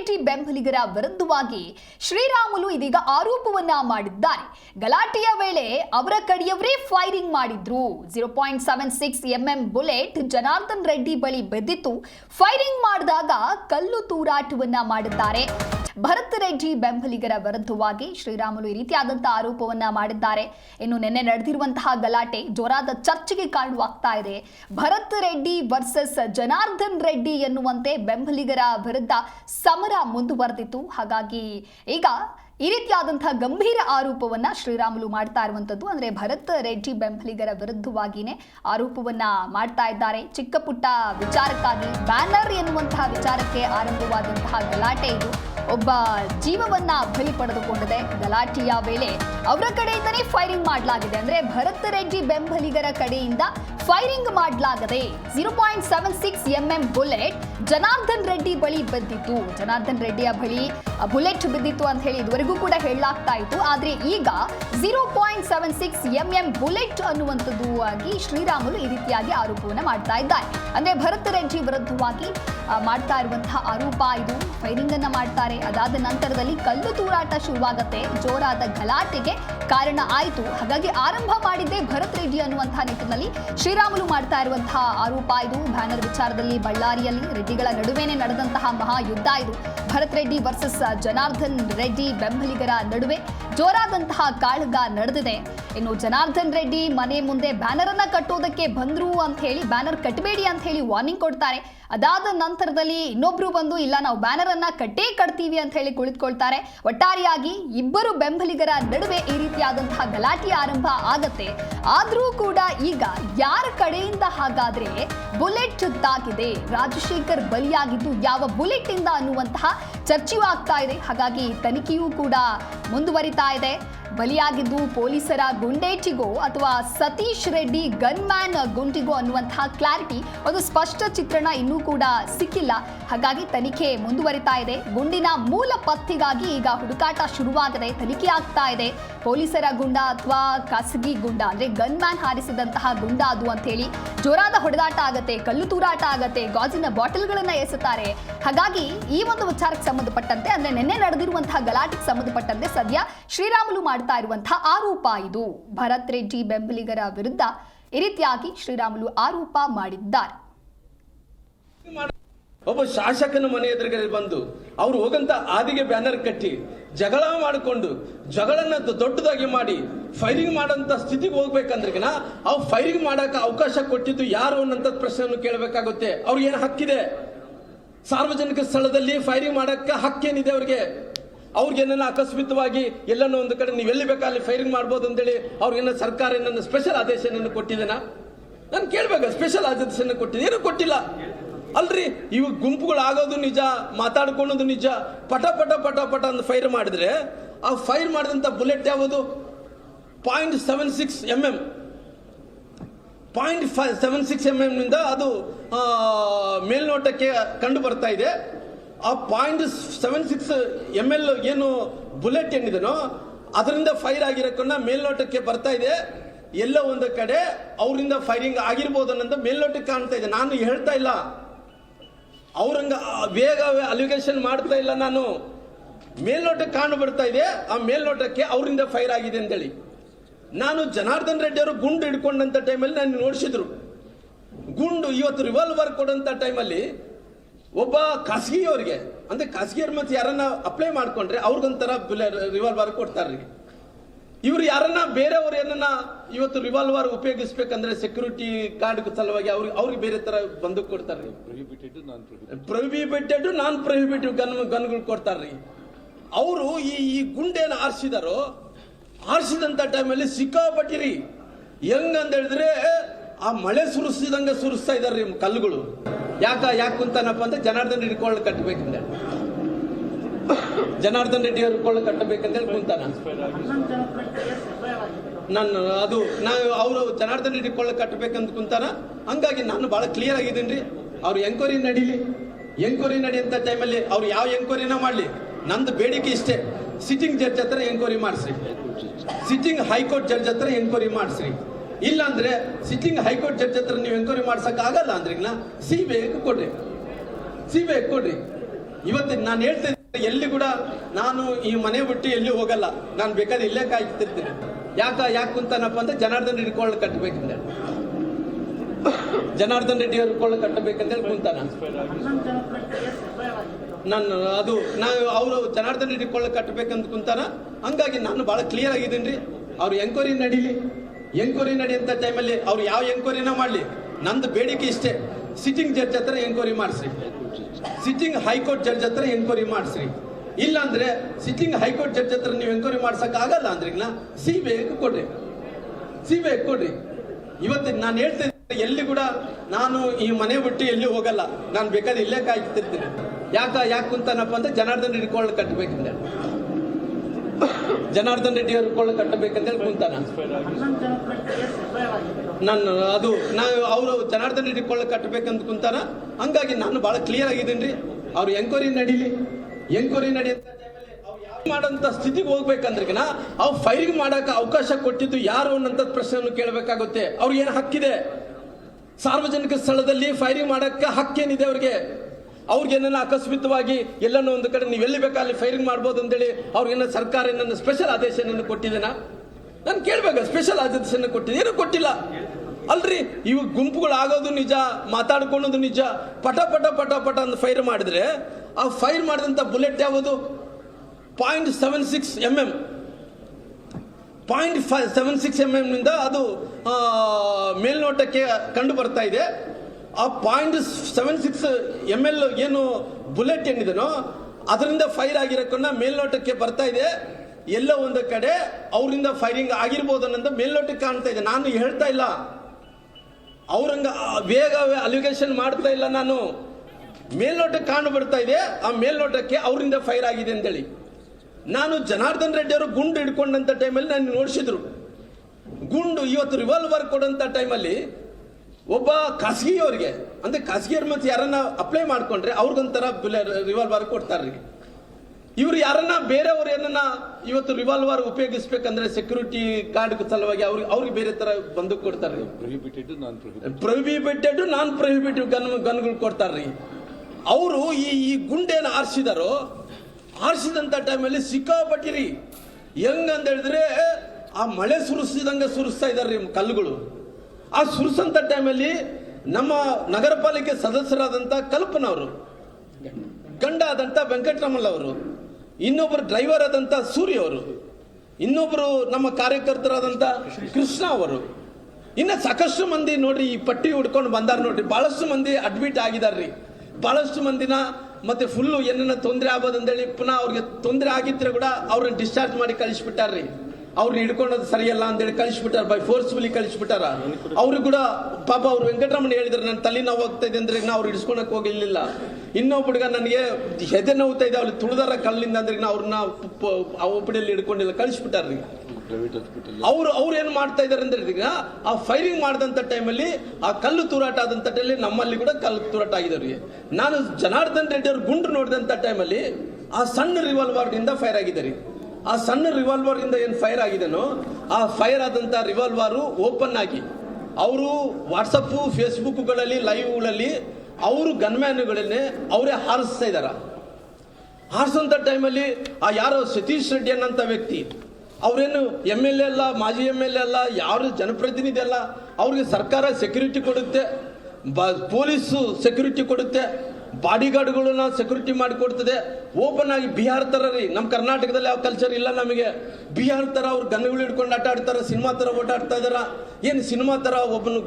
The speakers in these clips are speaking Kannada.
ರೆಡ್ಡಿ ಬೆಂಬಲಿಗರ ವಿರುದ್ಧವಾಗಿ ಶ್ರೀರಾಮುಲು ಇದೀಗ ಆರೋಪವನ್ನ ಮಾಡಿದ್ದಾರೆ. ಗಲಾಟೆಯ ವೇಳೆ ಅವರ ಕಡೆಯವರೇ ಫೈರಿಂಗ್ ಮಾಡಿದ್ರು. Zero point seven six MM bullet Janardhan Reddy ಬಳಿ ಬಿದ್ದಿತ್ತು. ಫೈರಿಂಗ್ ಮಾಡಿದಾಗ ಕಲ್ಲು ತೂರಾಟವನ್ನ ಮಾಡಿದ್ದಾರೆ. ಭರತ್ ರೆಡ್ಡಿ ಬೆಂಬಲಿಗರ ವಿರುದ್ಧವಾಗಿ ಶ್ರೀರಾಮುಲು ಈ ರೀತಿಯಾದಂತಹ ಆರೋಪವನ್ನ ಮಾಡಿದ್ದಾರೆ. ಇನ್ನು ನಿನ್ನೆ ನಡೆದಿರುವಂತಹ ಗಲಾಟೆ ಜೋರಾದ ಚರ್ಚೆಗೆ ಕಾರಣವಾಗ್ತಾ ಇದೆ. ಭರತ್ ರೆಡ್ಡಿ ವರ್ಸಸ್ ಜನಾರ್ದನ್ ರೆಡ್ಡಿ ಎನ್ನುವಂತೆ ಬೆಂಬಲಿಗರ ವಿರುದ್ಧ ಸಮರ ಮುಂದುವರೆದಿತ್ತು. ಹಾಗಾಗಿ ಈಗ ಈ ರೀತಿಯಾದಂತಹ ಗಂಭೀರ ಆರೋಪವನ್ನ ಶ್ರೀರಾಮುಲು ಮಾಡ್ತಾ ಇರುವಂತದ್ದು ಅಂದ್ರೆ ಭರತ್ ರೆಡ್ಡಿ ಬೆಂಬಲಿಗರ ವಿರುದ್ಧವಾಗಿನೇ ಆರೋಪವನ್ನ ಮಾಡ್ತಾ ಇದ್ದಾರೆ. ಚಿಕ್ಕ ಪುಟ್ಟ ವಿಚಾರಕ್ಕಾಗಿ ಬ್ಯಾನರ್ ಎನ್ನುವಂತಹ ವಿಚಾರಕ್ಕೆ ಆರಂಭವಾದಂತಹ ಗಲಾಟೆ ಇದು. ಒಬ್ಬ ಜೀವವನ್ನ ಬಲಿ ಪಡೆದುಕೊಂಡಿದೆ ಗಲಾಟೆಯ ವೇಳೆ ಅವರ ಕಡೆಯಿಂದನೇ ಫೈರಿಂಗ್ ಮಾಡಲಾಗಿದೆ. ಅಂದ್ರೆ ಭರತ್ ರೆಡ್ಡಿ ಬೆಂಬಲಿಗರ ಕಡೆಯಿಂದ firing ಮಾಡಲಾಗದೆ zero point seven six MM bullet Janardhan Reddy ಬಳಿ ಬಿದ್ದಿತ್ತು ಜನಾರ್ದನ್ ರೆಡ್ಡಿಯ ಬಳಿ ಬುಲೆಟ್ ಬಿದ್ದಿತ್ತು ಅಂತ ಹೇಳಿ ಇದುವರೆಗೂ ಕೂಡ ಹೇಳಲಾಗ್ತಾ ಇತ್ತು. ಆದ್ರೆ ಈಗ zero point seven six MM bullet ಅನ್ನುವಂಥದ್ದು ಆಗಿ ಶ್ರೀರಾಮುಲು ಈ ರೀತಿಯಾಗಿ ಆರೋಪವನ್ನು ಮಾಡ್ತಾ ಇದ್ದಾರೆ. ಅಂದ್ರೆ ಭರತ್ ರೆಡ್ಡಿ ವಿರುದ್ಧವಾಗಿ ಮಾಡ್ತಾ ಇರುವಂತಹ ಆರೋಪ ಇದು. ಫೈರಿಂಗ್ ಅನ್ನ ಮಾಡ್ತಾರೆ. ಅದಾದ ನಂತರದಲ್ಲಿ ಕಲ್ಲು ತೂರಾಟ ಶುರುವಾಗತ್ತೆ. ಜೋರಾದ ಗಲಾಟೆಗೆ ಕಾರಣ ಆಯಿತು. ಹಾಗಾಗಿ ಆರಂಭ ಮಾಡಿದ್ದೆ ಭರತ್ ರೆಡ್ಡಿ ಅನ್ನುವಂತಹ ನಿಟ್ಟಿನಲ್ಲಿ ಶ್ರೀರಾಮುಲು ಮಾಡ್ತಾ ಇರುವಂತಹ ಆರೋಪ ಇದು. ಬ್ಯಾನರ್ ವಿಚಾರದಲ್ಲಿ ಬಳ್ಳಾರಿಯಲ್ಲಿ ರೆಡ್ಡಿಗಳ ನಡುವೆನೆ ನಡೆದಂತಹ ಮಹಾಯುದ್ಧ ಇದು. ಭರತ್ ರೆಡ್ಡಿ ವರ್ಸಸ್ ಜನಾರ್ದನ್ ರೆಡ್ಡಿ ಬೆಂಬಲಿಗರ ನಡುವೆ ಜೋರಾದಂತಹ ಕಾಳಗ ನಡೆದಿದೆ. ಇನ್ನು ಜನಾರ್ದನ್ ರೆಡ್ಡಿ ಮನೆ ಮುಂದೆ ಬ್ಯಾನರ್ ಅನ್ನ ಕಟ್ಟೋದಕ್ಕೆ ಬಂದ್ರು ಅಂತ ಹೇಳಿ, ಬ್ಯಾನರ್ ಕಟ್ಟಬೇಡಿ ಅಂತ ಹೇಳಿ ವಾರ್ನಿಂಗ್ ಕೊಡ್ತಾರೆ. ಅದಾದ ನಂತರದಲ್ಲಿ ಇನ್ನೊಬ್ರು ಬಂದು, ಇಲ್ಲ ನಾವು ಬ್ಯಾನರ್ ಅನ್ನ ಕಟ್ಟೇ ಕಟ್ತೀವಿ ಅಂತ ಹೇಳಿ ಕುಳಿತುಕೊಳ್ತಾರೆ. ಒಟ್ಟಾರೆಯಾಗಿ ಇಬ್ಬರು ಬೆಂಬಲಿಗರ ನಡುವೆ ಈ ರೀತಿಯಾದಂತಹ ಗಲಾಟೆ ಆರಂಭ ಆಗತ್ತೆ. ಆದ್ರೂ ಕೂಡ ಈಗ ಯಾರ ಕಡೆಯಿಂದ ಹಾಗಾದ್ರೆ ಬುಲೆಟ್ ತಾಗಿದೆ ರಾಜಶೇಖರ್ ಬಲಿಯಾಗಿದ್ದು ಯಾವ ಬುಲೆಟ್ ಇಂದ ಅನ್ನುವಂತಹ ಚರ್ಚೆಯೂ ಆಗ್ತಾ ಇದೆ. ಹಾಗಾಗಿ ತನಿಖೆಯೂ ಕೂಡ ಮುಂದುವರಿತಾ ಇದೆ. ಬಲಿಯಾಗಿದ್ದು ಪೊಲೀಸರ ಗುಂಡೇಟಿಗೋ ಅಥವಾ ಸತೀಶ್ ರೆಡ್ಡಿ ಗನ್ಮ್ಯಾನ್ ಗುಂಡಿಗೋ ಅನ್ನುವಂತಹ ಕ್ಲಾರಿಟಿ, ಒಂದು ಸ್ಪಷ್ಟ ಚಿತ್ರಣ ಇನ್ನೂ ಕೂಡ ಸಿಕ್ಕಿಲ್ಲ. ಹಾಗಾಗಿ ತನಿಖೆ ಮುಂದುವರಿತಾ ಇದೆ. ಗುಂಡಿನ ಮೂಲ ಪತ್ತೆಗಾಗಿ ಈಗ ಹುಡುಕಾಟ ಶುರುವಾಗಿದೆ. ತನಿಖೆ ಆಗ್ತಾ ಇದೆ. ಪೊಲೀಸರ ಗುಂಡ ಅಥವಾ ಖಾಸಗಿ ಗುಂಡ, ಅಂದ್ರೆ ಗನ್ಮ್ಯಾನ್ ಹಾರಿಸಿದಂತಹ ಗುಂಡ ಅದು ಅಂತ ಹೇಳಿ ಜೋರಾದ ಹೊಡೆದಾಟ ಆಗತ್ತೆ, ಕಲ್ಲು ತೂರಾಟ ಆಗತ್ತೆ, ಗಾಜಿನ ಬಾಟಲ್ಗಳನ್ನ ಎಸೆತಾರೆ. ಹಾಗಾಗಿ ಈ ಒಂದು ವಿಚಾರಕ್ಕೆ ಸಂಬಂಧಪಟ್ಟಂತೆ, ಅಂದ್ರೆ ನಿನ್ನೆ ನಡೆದಿರುವಂತಹ ಗಲಾಟೆಗೆ ಸಂಬಂಧಪಟ್ಟಂತೆ ಸದ್ಯ ಶ್ರೀರಾಮುಲು ಮಾಡ್ತಾ ಇರುವಂತಹ ಆರೋಪ ಇದು. ಭರತ್ ರೆಡ್ಡಿ ಬೆಂಬಲಿಗರ ವಿರುದ್ಧ ಈ ರೀತಿಯಾಗಿ ಶ್ರೀರಾಮುಲು ಆರೋಪ ಮಾಡಿದ್ದಾರೆ. ಒಬ್ಬ ಶಾಸಕನ ಮನೆ ಎದುರುಗಡೆ ಬಂದು ಅವ್ರು ಹೋಗಂತ ಆದಿಗೆ ಬ್ಯಾನರ್ ಕಟ್ಟಿ ಜಗಳ ಮಾಡಿಕೊಂಡು ಜಗಳನ್ನ ದೊಡ್ಡದಾಗಿ ಮಾಡಿ ಫೈರಿಂಗ್ ಮಾಡೋಂತ ಸ್ಥಿತಿಗೆ ಹೋಗ್ಬೇಕಂದ್ರಿಗಿನ ಅವ್ ಫೈರಿಂಗ್ ಮಾಡಕ್ಕೆ ಅವಕಾಶ ಕೊಟ್ಟಿದ್ದು ಯಾರು ಅನ್ನಂತ ಪ್ರಶ್ನೆಯನ್ನು ಕೇಳಬೇಕಾಗುತ್ತೆ. ಅವ್ರಿಗೆ ಏನು ಹಕ್ಕಿದೆ? ಸಾರ್ವಜನಿಕ ಸ್ಥಳದಲ್ಲಿ ಫೈರಿಂಗ್ ಮಾಡಕ್ಕೆ ಹಕ್ಕೇನಿದೆ ಅವ್ರಿಗೆ? ಅವ್ರಿಗೇನ ಅಕಸ್ಮಿತವಾಗಿ ಎಲ್ಲನೋ ಒಂದು ಕಡೆ ನೀವು ಎಲ್ಲಿ ಬೇಕಾದಲ್ಲಿ ಫೈರಿಂಗ್ ಮಾಡ್ಬೋದು ಅಂತೇಳಿ ಅವ್ರಿಗೇನ ಸರ್ಕಾರ ಏನನ್ನ ಸ್ಪೆಷಲ್ ಆದೇಶನ ಕೊಟ್ಟಿದ್ದೇನಾ ನಾನು ಕೇಳ್ಬೇಕು ಸ್ಪೆಷಲ್ ಆದೇಶನ ಕೊಟ್ಟಿದೆ? ಏನು ಕೊಟ್ಟಿಲ್ಲ. ಅಲ್ರಿ ಇವು ಗುಂಪುಗಳು ಆಗೋದು ನಿಜ, ಮಾತಾಡ್ಕೊಳ್ಳೋದು ನಿಜ, ಪಟ ಪಟ ಪಟ ಪಟ ಅಂತ ಫೈರ್ ಮಾಡಿದ್ರೆ, ಆ ಫೈರ್ ಮಾಡಿದಂತ ಬುಲೆಟ್ ಯಾವುದು? Point seven six M M point five seven six M M ನಿಂದ ಅದು ಮೇಲ್ನೋಟಕ್ಕೆ ಕಂಡು ಬರ್ತಾ ಇದೆ. ಆ point seven six M L ಏನು ಬುಲೆಟ್ ಏನಿದನೋ, ಅದರಿಂದ ಫೈರ್ ಆಗಿರೋಕ್ಕನ್ನ ಮೇಲ್ನೋಟಕ್ಕೆ ಬರ್ತಾ ಇದೆ. ಎಲ್ಲೋ ಒಂದು ಕಡೆ ಅವರಿಂದ ಫೈರಿಂಗ್ ಆಗಿರ್ಬೋದು ಅನ್ನೋದು ಮೇಲ್ನೋಟಕ್ಕೆ ಕಾಣ್ತಾ ಇದೆ. ನಾನು ಹೇಳ್ತಾ ಇಲ್ಲ. ಅವ್ರಂಗ ಬೇಗ ಅಲಿಗೇಷನ್ ಮಾಡ್ತಾ ಇಲ್ಲ ನಾನು. ಮೇಲ್ನೋಟಕ್ಕೆ ಕಾಣು ಇದೆ. ಆ ಮೇಲ್ನೋಟಕ್ಕೆ ಅವರಿಂದ ಫೈರ್ ಆಗಿದೆ ಅಂತೇಳಿ. ನಾನು ಜನಾರ್ದನ್ ರೆಡ್ಡಿ ಅವರು ಗುಂಡು ಹಿಡ್ಕೊಂಡಂತ ಟೈಮಲ್ಲಿ ನಾನು ನೋಡಿಸಿದ್ರು. ಗುಂಡು ಇವತ್ತು ರಿವಾಲ್ವರ್ ಕೊಡಂತ ಟೈಮಲ್ಲಿ ಒಬ್ಬ ಖಾಸಗಿಯವರಿಗೆ ಅಂದ್ರೆ ಖಾಸಗಿಯವ್ರ ಮತ್ತೆ ಯಾರನ್ನ ಅಪ್ಲೈ ಮಾಡ್ಕೊಂಡ್ರೆ ಅವ್ರಿಗೊಂಥರ ರಿವಾಲ್ವರ್ ಕೊಡ್ತಾರ್ರಿ. ಇವ್ರು ಯಾರನ್ನ ಬೇರೆಯವ್ರು ಏನನ್ನ ಇವತ್ತು ರಿವಾಲ್ವರ್ ಉಪಯೋಗಿಸ್ಬೇಕಂದ್ರೆ ಸೆಕ್ಯೂರಿಟಿ ಗಾರ್ಡ್ ಸಲುವಾಗಿ ಅವ್ರಿಗೆ ಅವ್ರಿಗೆ ಬೇರೆ ತರ ಬಂದು ಕೊಡ್ತಾರ್ರಿ. ಪ್ರೊಹಿಬಿಟೆಡ್ ನಾನ್ ಪ್ರೊಹಿಬಿಟಿವ್ ಗನ್ ಗನ್ಗಳು ಕೊಡ್ತಾರ್ರಿ. ಅವರು ಈ ಈ ಗುಂಡೇನ ಆರಿಸಿದಾರೋ ಆರಿಸಿದಂತ ಟೈಮಲ್ಲಿ ಸಿಕ್ಕಾಪಟ್ಟಿರಿ. ಹೆಂಗ್ ಅಂತ ಹೇಳಿದ್ರೆ ಆ ಮಳೆ ಸುರಿಸಿದಂಗೆ ಸುರಿಸ್ತಾ ಇದಾರೆ ಕಲ್ಲುಗಳು. ಯಾಕ, ಯಾಕೆ ಕುಂತಾನಪ್ಪ ಅಂದ್ರೆ ಜನಾರ್ದನ್ ರೆಡ್ಡಿ ಕೊಳ್ಳ ಕಟ್ಟಬೇಕಂತ ಜನಾರ್ದನ್ ರೆಡ್ಡಿ ಅವ್ರ ಕೊಳ್ಳ ಕಟ್ಟಬೇಕಂತ ಹೇಳಿ ಕುಂತಾನ. ನಾನು ಅದು, ನಾವು ಅವರು ಜನಾರ್ದನ್ ರೆಡ್ಡಿ ಕೊಳ್ಳ ಕಟ್ಟಬೇಕಂತ ಕುಂತಾನ. ಹಂಗಾಗಿ ನಾನು ಬಹಳ ಕ್ಲಿಯರ್ ಆಗಿದ್ದೀನಿ ರೀ. ಅವ್ರು ಎಂಕ್ವೈರಿ ನಡೀಲಿ. ಎಂಕ್ವೈರಿ ನಡೆಯಂತ ಟೈಮಲ್ಲಿ ಅವ್ರು ಯಾವ ಎಂಕ್ವೈರಿನ ಮಾಡಲಿ? ನಂದು ಬೇಡಿಕೆ ಇಷ್ಟೇ. ಸಿಟ್ಟಿಂಗ್ ಜಡ್ಜ್ ಹತ್ರ ಎಂಕ್ವೈರಿ ಮಾಡಿಸ್ರಿ. ಸಿಟ್ಟಿಂಗ್ ಹೈಕೋರ್ಟ್ ಜಡ್ಜ್ ಹತ್ರ ಎಂಕ್ವೈರಿ ಮಾಡಿಸ್ರಿ. ಇಲ್ಲ ಅಂದ್ರೆ ಸಿಟ್ಟಿಂಗ್ ಹೈಕೋರ್ಟ್ ಜಡ್ಜ್ ಹತ್ರ ನೀವು ಎಂಕ್ವೈರಿ ಆಗಲ್ಲ ಅಂದ್ರೆ ಸಿ ಬಿ ಕೊಡ್ರಿ. ಸಿ ಬಿ ಕೊಡ್ರಿ. ಇವತ್ತು ನಾನು ಹೇಳ್ತೇನೆ ಎಲ್ಲಿ ಕೂಡ ನಾನು ಈ ಮನೆ ಬಿಟ್ಟು ಎಲ್ಲಿ ಹೋಗಲ್ಲ. ನಾನು ಬೇಕಾದ್ರೆ ಇಲ್ಲೇ ಕಾಯ್ತಿರ್ತೀನಿ. ಯಾಕ, ಯಾಕೆ ಕುಂತಾನಪ್ಪ ಅಂದ್ರೆ ಜನಾರ್ದನ್ ರೆಡ್ಡಿ ಕೊಳ್ಳ ಕಟ್ಟಬೇಕಂತ ಜನಾರ್ದನ್ ರೆಡ್ಡಿ ಅವ್ರ ಕೊಳ್ಳ ಕಟ್ಟಬೇಕಂತ ಹೇಳಿ ಕುಂತಾನ. ನಾನು ಅದು ನಾವು ಅವರು ಜನಾರ್ದನ್ ರೆಡ್ಡಿ ಕೊಳ್ಳ ಕಟ್ಟಬೇಕಂತ ಕುಂತಾನ. ಹಂಗಾಗಿ ನಾನು ಬಹಳ ಕ್ಲಿಯರ್ ಆಗಿದ್ದೀನಿ ರೀ. ಅವ್ರು ಎಂಕ್ವೈರಿ ನಡೀಲಿ. ಎಂಕ್ವೈರಿ ನಡೆಯುವಂಥ ಟೈಮಲ್ಲಿ ಅವ್ರು ಯಾವ ಎಂಕ್ವೈರಿನ ಮಾಡಲಿ? ನಂದು ಬೇಡಿಕೆ ಇಷ್ಟೇ. ಸಿಟ್ಟಿಂಗ್ ಜಡ್ಜ್ ಹತ್ರ ಎಂಕ್ವೈರಿ ಮಾಡಿಸ್ರಿ. ಸಿಟ್ಟಿಂಗ್ ಹೈಕೋರ್ಟ್ ಜಡ್ಜ್ ಹತ್ರ ಎಂಕ್ವೈರಿ ಮಾಡಿಸ್ರಿ. ಇಲ್ಲ ಅಂದ್ರೆ ಸಿಟ್ಟಿಂಗ್ ಹೈಕೋರ್ಟ್ ಜಡ್ಜ್ ಹತ್ರ ನೀವು ಎಂಕ್ವೈರಿ ಮಾಡ್ಸಕ್ ಆಗಲ್ಲ ಅಂದ್ರೆ ಸಿ ಬಿ ಕೊಡ್ರಿ. ಸಿ ಬಿ ಕೊಡ್ರಿ. ಇವತ್ತು ನಾನು ಹೇಳ್ತೇನೆ ಎಲ್ಲಿ ಕೂಡ ನಾನು ಈ ಮನೆ ಬಿಟ್ಟು ಎಲ್ಲಿ ಹೋಗಲ್ಲ. ನಾನು ಬೇಕಾದ್ರೆ ಇಲ್ಲೇ ಕಾಯ್ತಿರ್ತೀನಿ ಯಾಕ, ಯಾಕೆ ಕುಂತಾನಪ್ಪ ಅಂದ್ರೆ ಜನಾರ್ದನ್ ಹಿಡ್ಕೊಳ್ಳಿ ಕೊಳ್ಳ ಕಟ್ಟಬೇಕಂತ ಜನಾರ್ದನ್ ರೆಡ್ಡಿ ಅವರು ಕೊಳ್ಳ ಕಟ್ಟಬೇಕಂತೇಳಿ ಕುಂತಾನ. ನಾನು ಅದು ನಾವು ಅವರು ಜನಾರ್ದನ್ ರೆಡ್ಡಿ ಕೊಳ್ಳ ಕಟ್ಟಬೇಕಂತ ಕುಂತಾನ. ಹಂಗಾಗಿ ನಾನು ಬಹಳ ಕ್ಲಿಯರ್ ಆಗಿದ್ದೀನಿ ರೀ. ಅವ್ರು ಎಂಕ್ವೈರಿ ನಡೀಲಿ. ಎಂಕ್ವೈರಿ ಯಾವ ಮಾಡಂತ ಸ್ಥಿತಿಗೆ ಹೋಗ್ಬೇಕಂದ್ರಿಗಿನ ಅವ್ ಫೈರಿಂಗ್ ಮಾಡಕ್ಕೆ ಅವಕಾಶ ಕೊಟ್ಟಿದ್ದು ಯಾರು ಅನ್ನಂತ ಪ್ರಶ್ನೆಯನ್ನು ಕೇಳಬೇಕಾಗುತ್ತೆ. ಅವ್ರಿಗೆ ಏನು ಹಕ್ಕಿದೆ? ಸಾರ್ವಜನಿಕ ಸ್ಥಳದಲ್ಲಿ ಫೈರಿಂಗ್ ಮಾಡಕ್ಕೆ ಹಕ್ಕೇನಿದೆ ಅವ್ರಿಗೆ? ಅವ್ರಿಗೇನ ಆಕಸ್ಮಿತವಾಗಿ ಎಲ್ಲನೂ ಒಂದು ಕಡೆ ನೀವು ಎಲ್ಲಿ ಬೇಕಾ ಅಲ್ಲಿ ಫೈರಿಂಗ್ ಮಾಡ್ಬೋದು ಅಂತೇಳಿ ಅವ್ರಿಗೇನ ಸರ್ಕಾರ ನನ್ನ ಸ್ಪೆಷಲ್ ಆದೇಶನ ಕೊಟ್ಟಿದ್ದೇನಾ ನಾನು ಕೇಳಬೇಕು ಸ್ಪೆಷಲ್ ಆದೇಶನ ಕೊಟ್ಟಿದ್ದೆ ಏನೂ ಕೊಟ್ಟಿಲ್ಲ. ಅಲ್ರಿ, ಇವು ಗುಂಪುಗಳು ಆಗೋದು ನಿಜ, ಮಾತಾಡ್ಕೊಳ್ಳೋದು ನಿಜ. ಪಟ ಪಟ ಪಟ ಪಟ ಅಂತ ಫೈರ್ ಮಾಡಿದ್ರೆ, ಆ ಫೈರ್ ಮಾಡಿದಂಥ ಬುಲೆಟ್ ಯಾವುದು? Point seven six M M point five seven six M ನಿಂದ ಅದು ಮೇಲ್ನೋಟಕ್ಕೆ ಕಂಡು ಬರ್ತಾ ಇದೆ. ಆ point seven six M L ಏನು ಬುಲೆಟ್ ಏನಿದೆನೋ, ಅದರಿಂದ ಫೈರ್ ಆಗಿರೋಕ್ಕನ್ನ ಮೇಲ್ನೋಟಕ್ಕೆ ಬರ್ತಾ ಇದೆ. ಎಲ್ಲೋ ಒಂದು ಕಡೆ ಅವರಿಂದ ಫೈರಿಂಗ್ ಆಗಿರ್ಬೋದು ಅನ್ನೋದು ಮೇಲ್ನೋಟಕ್ಕೆ ಕಾಣ್ತಾ ಇದೆ. ನಾನು ಹೇಳ್ತಾ ಇಲ್ಲ. ಅವ್ರಂಗ ಬೇಗ ಅಲಿಗೇಷನ್ ಮಾಡ್ತಾ ಇಲ್ಲ ನಾನು. ಮೇಲ್ನೋಟಕ್ಕೆ ಕಾಣು ಬರ್ತಾ ಇದೆ. ಆ ಮೇಲ್ನೋಟಕ್ಕೆ ಅವರಿಂದ ಫೈರ್ ಆಗಿದೆ ಅಂತೇಳಿ. ನಾನು ಜನಾರ್ದನ್ ರೆಡ್ಡಿ ಅವರು ಗುಂಡು ಹಿಡ್ಕೊಂಡಂತ ಟೈಮಲ್ಲಿ ನಾನು ನೋಡಿಸಿದ್ರು. ಗುಂಡು ಇವತ್ತು ರಿವಾಲ್ವರ್ ಕೊಡಂತ ಟೈಮಲ್ಲಿ ಒಬ್ಬ ಖಾಸಗಿಯವರಿಗೆ ಅಂದ್ರೆ ಖಾಸಗಿಯವ್ರ ಮತ್ತೆ ಯಾರನ್ನ ಅಪ್ಲೈ ಮಾಡ್ಕೊಂಡ್ರೆ ಅವ್ರಿಗೊಂಥರ ರಿವಾಲ್ವರ್ ಕೊಡ್ತಾರ್ರಿ. ಇವ್ರು ಯಾರನ್ನ ಬೇರೆಯವ್ರು ಏನನ್ನ ಇವತ್ತು ರಿವಾಲ್ವರ್ ಉಪಯೋಗಿಸ್ಬೇಕಂದ್ರೆ ಸೆಕ್ಯೂರಿಟಿ ಗಾರ್ಡ್ ಸಲುವಾಗಿ ಅವ್ರಿಗೆ ಅವ್ರಿಗೆ ಬೇರೆ ತರ ಬಂದು prohibited. Prohibited non prohibitive gun ಗನ್ಗಳು ಕೊಡ್ತಾರ್ರಿ. ಅವರು ಈ ಈ ಗುಂಡೇನ ಆರಿಸಿದಾರೋ ಆರಿಸಿದಂತ ಟೈಮಲ್ಲಿ ಸಿಕ್ಕಾಪಟ್ಟಿರಿ. ಹೆಂಗ್ ಅಂತ ಹೇಳಿದ್ರೆ ಆ ಮಳೆ ಸುರಿಸಿದಂಗೆ ಸುರಿಸ್ತಾ ಇದಾರ್ರಿ ಕಲ್ಲುಗಳು. ಆ ಸುರ್ಸಂತ ಟೈಮಲ್ಲಿ ನಮ್ಮ ನಗರ ಪಾಲಿಕೆ ಸದಸ್ಯರಾದಂತ ಕಲ್ಪನ ಅವರು ಗಂಡ ಆದಂತ ವೆಂಕಟರಮಲ್ ಅವರು, ಇನ್ನೊಬ್ಬರು ಡ್ರೈವರ್ ಆದಂತ ಸೂರ್ಯ ಅವರು, ಇನ್ನೊಬ್ಬರು ನಮ್ಮ ಕಾರ್ಯಕರ್ತರಾದಂತ ಕೃಷ್ಣ ಅವರು. ಇನ್ನ ಸಾಕಷ್ಟು ಮಂದಿ ನೋಡ್ರಿ, ಈ ಪಟ್ಟಿ ಹುಡ್ಕೊಂಡು ಬಂದಾರ ನೋಡ್ರಿ. ಬಹಳಷ್ಟು ಮಂದಿ ಅಡ್ಮಿಟ್ ಆಗಿದಾರ್ರಿ ಬಹಳಷ್ಟು ಮಂದಿನ ಮತ್ತೆ ಫುಲ್ಲು ಏನನ್ನ ತೊಂದರೆ ಆಗ್ಬೋದು ಅಂತೇಳಿ ಪುನಃ ಅವ್ರಿಗೆ ತೊಂದರೆ ಆಗಿದ್ರೆ ಕೂಡ ಅವ್ರನ್ನ ಡಿಸ್ಚಾರ್ಜ್ ಮಾಡಿ ಕಳಿಸ್ಬಿಟ್ಟಾರ್ರಿ ಅವ್ರನ್ನ ಹಿಡ್ಕೊಂಡೋದು ಸರಿಯಲ್ಲ ಅಂತೇಳಿ ಕಳಿಸ್ಬಿಟ್ಟಾರ ಬೈ ಫೋರ್ಸ್ಫುಲಿ ಕಳಿಸ್ಬಿಟ್ಟಾರ. ಅವ್ರಿಗೆ ಕೂಡ ಪಾಪ ಅವ್ರು ವೆಂಕಟರಮಣ ಹೇಳಿದ್ರು ನನ್ನ ತಲೆ ನೋವು ಆಗ್ತಾ ಇದೆ ಅಂದ್ರೆ ನಾ ಅವ್ರು ಹಿಡಿಸ್ಕೊಳಕ್ ಹೋಗಿರ್ಲಿಲ್ಲ. ಇನ್ನೊಬ್ಬ ಹುಡುಗ ನನಗೆ ಹೆದೆ ನೋವುತ್ತಾ ಇದೆ ಅವ್ರು ತುಳಿದಾರ ಕಲ್ಲಿಂದ ಅಂದ್ರೆ ನಾ ಅವ್ರನ್ನ ಆ ಒಬ್ಬಡಿಯಲ್ಲಿ ಹಿಡ್ಕೊಂಡಿಲ್ಲ ಕಳಿಸ್ಬಿಟ್ಟಾರ್ರಿ. ಅವ್ರು ಅವ್ರು ಏನ್ ಮಾಡ್ತಾ ಇದಾರೆ ಅಂದ್ರೆ ಈಗ ಆ ಫೈರಿಂಗ್ ಮಾಡಿದಂತ ಟೈಮಲ್ಲಿ ಆ ಕಲ್ಲು ತೂರಾಟ ಆದಂತ ಟೈಮಲ್ಲಿ ನಮ್ಮಲ್ಲಿ ಕೂಡ ಕಲ್ಲು ತೂರಾಟ ಆಗಿದವ್ರಿಗೆ ನಾನು ಜನಾರ್ದನ್ ರೆಡ್ಡಿ ಅವ್ರ ಗುಂಡು ನೋಡಿದಂತ ಟೈಮಲ್ಲಿ ಆ ಸಣ್ಣ ರಿವಾಲ್ವರ್ ಇಂದ ಫೈರ್ ಆಗಿದ್ದಾರೆ ಆ ಸಣ್ಣ ರಿವಾಲ್ವರ್ ಇಂದ ಏನ್ ಫೈರ್ ಆಗಿದೆನೋ, ಆ ಫೈರ್ ಆದಂತ ರಿವಾಲ್ವರು ಓಪನ್ ಆಗಿ, ಅವರು ವಾಟ್ಸಪ್ಪು ಫೇಸ್ಬುಕ್ಗಳಲ್ಲಿ ಲೈವ್ಗಳಲ್ಲಿ ಅವರು ಗನ್ಮ್ಯಾನ್ಗಳನ್ನೇ ಅವರೇ ಹಾರಿಸ್ತಾ ಇದಾರ. ಹಾರಿಸೋಂಥ ಟೈಮಲ್ಲಿ ಆ ಯಾರೋ ಸತೀಶ್ ರೆಡ್ಡಿ ಅನ್ನೋಂಥ ವ್ಯಕ್ತಿ, ಅವರೇನು ಎಂ ಎಲ್ ಎ ಅಲ್ಲ, ಮಾಜಿ ಎಂ ಎಲ್ ಎ ಅಲ್ಲ, ಯಾರು ಜನಪ್ರತಿನಿಧಿ ಅಲ್ಲ, ಅವ್ರಿಗೆ ಸರ್ಕಾರ ಸೆಕ್ಯೂರಿಟಿ ಕೊಡುತ್ತೆ, ಬ, ಪೊಲೀಸು ಸೆಕ್ಯೂರಿಟಿ ಕೊಡುತ್ತೆ ಬಾಡಿಗಾರ್ಡ್ಗಳನ್ನ ಸೆಕ್ಯೂರಿಟಿ ಮಾಡಿಕೊಡ್ತದೆ. ಓಪನ್ ಆಗಿ ಬಿಹಾರ್ ತರ ರೀ. ನಮ್ಮ ಕರ್ನಾಟಕದಲ್ಲಿ ಯಾವ ಕಲ್ಚರ್ ಇಲ್ಲ ನಮಗೆ. ಬಿಹಾರ್ ತರ ಅವ್ರು ಗನ್ಗಳು ಹಿಡ್ಕೊಂಡು ಆಟ ಆಡ್ತಾರೆ, ಸಿನಿಮಾ ತರ ಓಟಾಡ್ತಾ ಇದಾರ. ಏನು ಸಿನಿಮಾ ತರ ಒಬ್ಬನು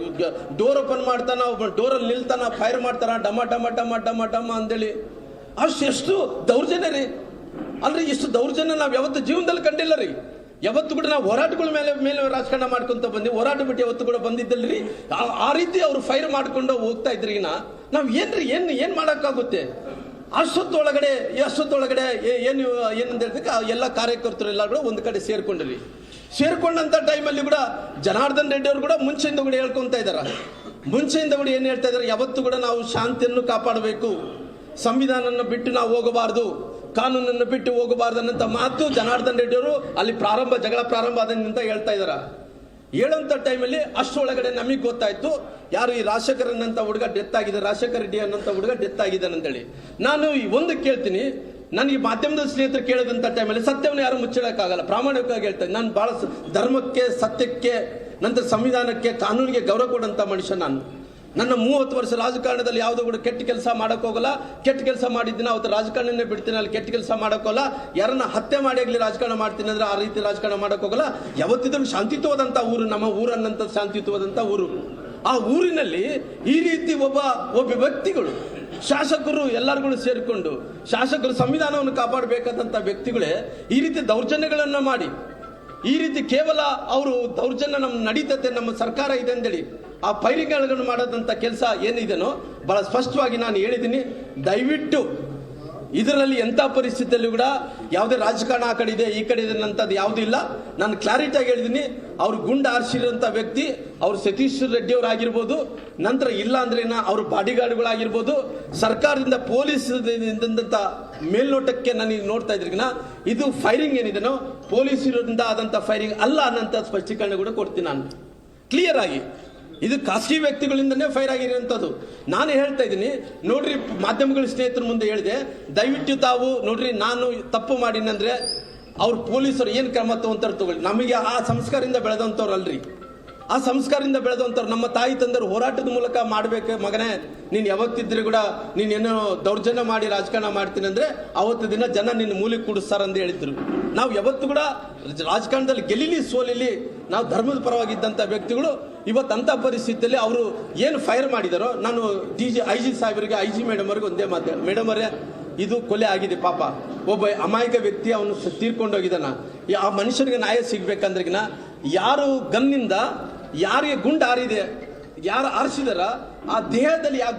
ಡೋರ್ ಓಪನ್ ಮಾಡ್ತಾನ, ಒಬ್ಬ ಡೋರಲ್ಲಿ ನಿಲ್ತಾನ ಫೈರ್ ಮಾಡ್ತಾನ ಡಮ ಡಮ ಡಮ ಡಮ ಡಮ ಅಂತೇಳಿ ಅಷ್ಟು ಎಷ್ಟು ದೌರ್ಜನ್ಯ ರೀ. ಅಂದ್ರೆ ಇಷ್ಟು ದೌರ್ಜನ್ಯ ನಾವು ಯಾವತ್ತು ಜೀವನದಲ್ಲಿ ಕಂಡಿಲ್ಲ ರೀ. ಯಾವತ್ತು ಕೂಡ ನಾವು ಹೋರಾಟಗಳ ಮೇಲೆ ಮೇಲೆ ರಾಜಕಾರಣ ಮಾಡ್ಕೊಂತ ಬಂದ್ವಿ. ಹೋರಾಟ ಬಿಟ್ಟು ಯಾವತ್ತು ಕೂಡ ಬಂದಿದ್ದಲ್ರಿ? ಆ- ರೀತಿ ಅವರು ಫೈರ್ ಮಾಡ್ಕೊಂಡು ಹೋಗ್ತಾ ಇದ್ರಿ ನಾವು ಏನ್ರಿ, ಏನು, ಏನ್ ಮಾಡಕ್ಕಾಗುತ್ತೆ? ಅಷ್ಟೊತ್ತೊಳಗಡೆ ಅಷ್ಟೊತ್ತೊಳಗಡೆ ಏನು, ಏನಂತ ಹೇಳಿದ್ರೆ ಆ, ಎಲ್ಲ ಕಾರ್ಯಕರ್ತರು ಎಲ್ಲ ಕೂಡ ಒಂದು ಕಡೆ ಸೇರ್ಕೊಂಡ್ರಿ. ಸೇರ್ಕೊಂಡಂತ ಟೈಮಲ್ಲಿ ಕೂಡ ಜನಾರ್ದನ್ ರೆಡ್ಡಿ ಅವರು ಕೂಡ ಮುಂಚೆಯಿಂದ ಕೂಡ ಹೇಳ್ಕೊಂತ ಇದ್ದಾರೆ ಮುಂಚೆಯಿಂದ ಕೂಡ ಏನು ಹೇಳ್ತಾ ಇದ್ದಾರೆ ಯಾವತ್ತು ಕೂಡ ನಾವು ಶಾಂತಿಯನ್ನು ಕಾಪಾಡಬೇಕು. ಸಂವಿಧಾನವನ್ನು ಬಿಟ್ಟು ನಾವು ಹೋಗಬಾರದು. ಕಾನೂನನ್ನು ಬಿಟ್ಟು ಹೋಗಬಾರ್ದು ಅನ್ನಂತ ಮಾತು ಜನಾರ್ದನ್ ರೆಡ್ಡಿ ಅವರು ಅಲ್ಲಿ ಪ್ರಾರಂಭ, ಜಗಳ ಪ್ರಾರಂಭ ಅಂತ ಹೇಳ್ತಾ ಇದಾರ. ಹೇಳೋಂಥ ಟೈಮಲ್ಲಿ ಅಷ್ಟರೊಳಗಡೆ ನಮಗೆ ಗೊತ್ತಾಯ್ತು, ಯಾರು ಈ ರಾಜಶೇಖರ್ ಅನ್ನಂತ ಹುಡುಗ ಡೆತ್ ಆಗಿದೆ, ರಾಜಶೇಖರ್ ರೆಡ್ಡಿ ಅನ್ನಂತ ಹುಡುಗ ಡೆತ್ ಆಗಿದ್ದಾನೆ ಅಂತೇಳಿ. ನಾನು ಒಂದು ಕೇಳ್ತೀನಿ ನನಗೆ ಮಾಧ್ಯಮದ ಸ್ನೇಹಿತರು ಕೇಳಿದಂಥ ಟೈಮಲ್ಲಿ ಸತ್ಯವನ್ನು ಯಾರು ಮುಚ್ಚಿಡೋಕ್ಕಾಗಲ್ಲ. ಪ್ರಾಮಾಣಿಕವಾಗಿ ಹೇಳ್ತೇನೆ, ನಾನು ಭಾಳ ಧರ್ಮಕ್ಕೆ, ಸತ್ಯಕ್ಕೆ, ನಂತರ ಸಂವಿಧಾನಕ್ಕೆ, ಕಾನೂನಿಗೆ ಗೌರವ ಕೊಡುವಂಥ ಮನುಷ್ಯ ನಾನು. ನನ್ನ ಮೂವತ್ತು ವರ್ಷ ರಾಜಕಾರಣದಲ್ಲಿ ಯಾವುದೋ ಕೂಡ ಕೆಟ್ಟ ಕೆಲಸ ಹೋಗಲ್ಲ. ಕೆಟ್ಟ ಕೆಲಸ ಮಾಡಿದ್ದೀನಿ ಅವತ್ತು ರಾಜಕಾರಣನೇ ಬಿಡ್ತೀನಿ, ಅಲ್ಲಿ ಕೆಟ್ಟ ಕೆಲಸ ಮಾಡೋಕ್ಕೋಲ್ಲ ಯಾರನ್ನ ಹತ್ಯೆ ಮಾಡಿ ಆಗಲಿ ರಾಜಕಾರಣ ಮಾಡ್ತೀನಿ ಅಂದ್ರೆ ಆ ರೀತಿ ರಾಜಕಾರಣ ಮಾಡೋಕ್ಕೋಗಲ್ಲ ಯಾವತ್ತಿದ್ರೂ ಶಾಂತಿಯುತವಾದಂಥ ಊರು, ನಮ್ಮ ಊರನ್ನಂಥ ಶಾಂತಿಯುತವಾದಂಥ ಊರು. ಆ ಊರಿನಲ್ಲಿ ಈ ರೀತಿ ಒಬ್ಬ ಒಬ್ಬ ವ್ಯಕ್ತಿಗಳು, ಶಾಸಕರು ಎಲ್ಲರಿಗೂ ಸೇರಿಕೊಂಡು, ಶಾಸಕರು ಸಂವಿಧಾನವನ್ನು ಕಾಪಾಡಬೇಕಾದಂಥ ವ್ಯಕ್ತಿಗಳೇ ಈ ರೀತಿ ದೌರ್ಜನ್ಯಗಳನ್ನು ಮಾಡಿ, ಈ ರೀತಿ ಕೇವಲ ಅವರು ದೌರ್ಜನ್ಯ ನಮ್ಮ ನಡೀತತೆ, ನಮ್ಮ ಸರ್ಕಾರ ಇದೆ ಅಂದೇಳಿ ಆ ಪೈರಿಗಳನ್ನು ಮಾಡೋದಂಥ ಕೆಲಸ ಏನಿದೆನೋ, ಬಹಳ ಸ್ಪಷ್ಟವಾಗಿ ನಾನು ಹೇಳಿದ್ದೀನಿ. ದಯವಿಟ್ಟು ಇದರಲ್ಲಿ ಎಂಥ ಪರಿಸ್ಥಿತಿಯಲ್ಲೂ ಕೂಡ ಯಾವುದೇ ರಾಜಕಾರಣ ಆ ಕಡೆ ಇದೆ, ಈ ಕಡೆ ಇದೆ ಅನ್ನೋಂಥದ್ದು ಯಾವುದೂ ಇಲ್ಲ. ನಾನು ಕ್ಲಾರಿಟಿಯಾಗಿ ಹೇಳಿದ್ದೀನಿ, ಅವ್ರು ಗುಂಡ ಆರಿಸಿರೋಂಥ ವ್ಯಕ್ತಿ, ಅವ್ರು ಸತೀಶ್ ರೆಡ್ಡಿ ಅವರಾಗಿರ್ಬೋದು ನಂತರ ಇಲ್ಲ ಅಂದ್ರೆ ಅವ್ರ ಬಾಡಿಗಾರ್ಡ್ಗಳಾಗಿರ್ಬೋದು, ಸರ್ಕಾರದಿಂದ ಪೊಲೀಸ್ ಮೇಲ್ನೋಟಕ್ಕೆ ನಾನು ನೋಡ್ತಾ ಇದ್ರಿಗಿನ ಇದು ಫೈರಿಂಗ್ ಏನಿದೆನೋ ಪೊಲೀಸರಿಂದ ಆದಂಥ ಫೈರಿಂಗ್ ಅಲ್ಲ ಅನ್ನೋಂಥ ಸ್ಪಷ್ಟೀಕರಣ ಕೂಡ ಕೊಡ್ತೀನಿ ನಾನು. ಕ್ಲಿಯರ್ ಆಗಿ. ಇದು ಖಾಸಗಿ ವ್ಯಕ್ತಿಗಳಿಂದನೇ ಫೈರ್ ಆಗಿರುವಂಥದ್ದು. ನಾನು ಹೇಳ್ತಾ ಇದ್ದೀನಿ, ನೋಡ್ರಿ ಮಾಧ್ಯಮಗಳ ಸ್ನೇಹಿತರ ಮುಂದೆ ಹೇಳಿದೆ, ದಯವಿಟ್ಟು ತಾವು ನೋಡ್ರಿ, ನಾನು ತಪ್ಪು ಮಾಡಿನಂದ್ರೆ ಅವ್ರ ಪೊಲೀಸರು ಏನು ಕ್ರಮ ತಗೊಂತಾರೆ ತಗೊಳ್ಳಿ. ನಮಗೆ ಆ ಸಂಸ್ಕಾರದಿಂದ ಬೆಳೆದಂಥವ್ರು ಅಲ್ರಿ. ಆ ಸಂಸ್ಕಾರದಿಂದ ಬೆಳೆದಂಥವ್ರು, ನಮ್ಮ ತಾಯಿ ತಂದರು ಹೋರಾಟದ ಮೂಲಕ ಮಾಡಬೇಕು. ಮಗನೇ, ನೀನು ಯಾವತ್ತಿದ್ರೆ ಕೂಡ ನೀನೇನೋ ದೌರ್ಜನ್ಯ ಮಾಡಿ ರಾಜಕಾರಣ ಮಾಡ್ತೀನಿ ಅಂದರೆ ಅವತ್ತು ದಿನ ಜನ ನಿನ್ನ ಮೂಲೆ ಕೂಡಿಸ್ತಾರೆ ಅಂತ ಹೇಳಿದ್ರು. ನಾವು ಯಾವತ್ತು ಕೂಡ ರಾಜಕಾರಣದಲ್ಲಿ ಗೆಲೀಲಿ ಸೋಲಿಲಿ ನಾವು ಧರ್ಮದ ಪರವಾಗಿದ್ದಂಥ ವ್ಯಕ್ತಿಗಳು ಇವತ್ತು ಅಂಥ ಪರಿಸ್ಥಿತಿಯಲ್ಲಿ ಅವರು ಏನು ಫೈರ್ ಮಾಡಿದಾರೋ, ನಾನು ಡಿ ಜಿ ಐ ಜಿ ಸಾಹೇಬರಿಗೆ ಐ ಜಿ ಮೇಡಮ್ ಅವ್ರಿಗೆ ಒಂದೇ ಮಾತು ಮೇಡಮ್ ಇದು ಕೊಲೆ ಆಗಿದೆ ಪಾಪ. ಒಬ್ಬ ಅಮಾಯಕ ವ್ಯಕ್ತಿ ಅವನು ತೀರ್ಕೊಂಡೋಗಿದ್ದಾನ ಆ ಮನುಷ್ಯನಿಗೆ ನ್ಯಾಯ ಸಿಗ್ಬೇಕಂದ್ರಿಗಿನ ಯಾರು ಗನ್ನಿಂದ, ಯಾರಿಗೆ ಗುಂಡು ಹಾರಿದೆ ಯಾರು ಆರಿಸಿದಾರ, ಆ ದೇಹದಲ್ಲಿ ಯಾವ